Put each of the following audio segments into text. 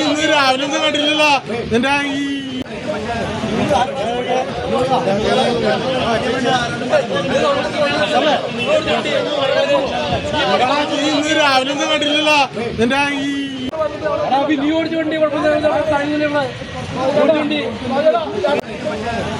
ഇന്ന് രാവിലെ ഒന്നും കണ്ടില്ലല്ലോ. നിന്റെ ഈ ഇന്ന് രാവിലെ ഒന്നും കണ്ടില്ലല്ലോ നിന്റെ ഈ ഇത്ര നേരം നിങ്ങൾ ചെയ്തൊക്കെ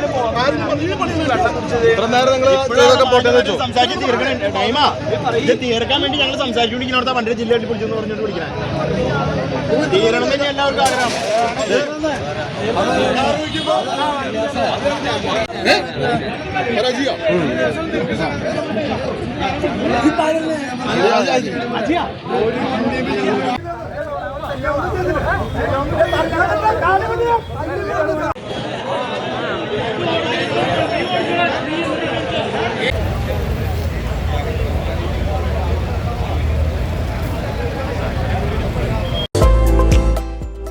ഇത് തീർക്കാൻ വേണ്ടി ഞങ്ങൾ സംസാരിച്ചുകൊണ്ടിരിക്കുന്ന. അവിടുത്തെ വണ്ടി ജില്ലയിൽ പിടിച്ചെന്ന് പറഞ്ഞിട്ട് പിടിക്കണേ. തീരണം തന്നെ എല്ലാവർക്കും ആഗ്രഹം.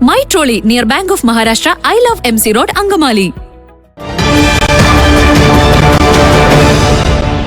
My trolley near Bank of Maharashtra, I Love MC Road, Angamali.